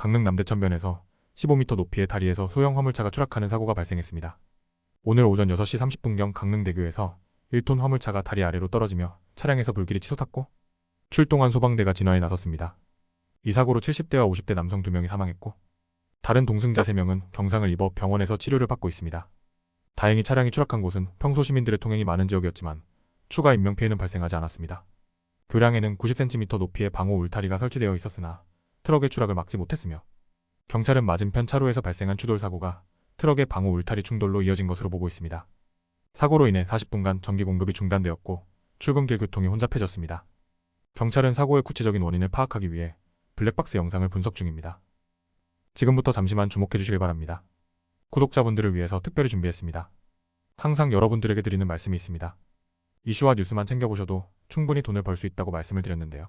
강릉 남대천변에서 15m 높이의 다리에서 소형 화물차가 추락하는 사고가 발생했습니다. 오늘 오전 6시 30분경 강릉대교에서 1톤 화물차가 다리 아래로 떨어지며 차량에서 불길이 치솟았고 출동한 소방대가 진화에 나섰습니다. 이 사고로 70대와 50대 남성 2명이 사망했고 다른 동승자 3명은 경상을 입어 병원에서 치료를 받고 있습니다. 다행히 차량이 추락한 곳은 평소 시민들의 통행이 많은 지역이었지만 추가 인명피해는 발생하지 않았습니다. 교량에는 90cm 높이의 방호 울타리가 설치되어 있었으나 트럭의 추락을 막지 못했으며 경찰은 맞은편 차로에서 발생한 추돌 사고가 트럭의 방호 울타리 충돌로 이어진 것으로 보고 있습니다. 사고로 인해 40분간 전기 공급이 중단되었고 출근길 교통이 혼잡해졌습니다. 경찰은 사고의 구체적인 원인을 파악하기 위해 블랙박스 영상을 분석 중입니다. 지금부터 잠시만 주목해 주시길 바랍니다. 구독자분들을 위해서 특별히 준비했습니다. 항상 여러분들에게 드리는 말씀이 있습니다. 이슈와 뉴스만 챙겨보셔도 충분히 돈을 벌 수 있다고 말씀을 드렸는데요.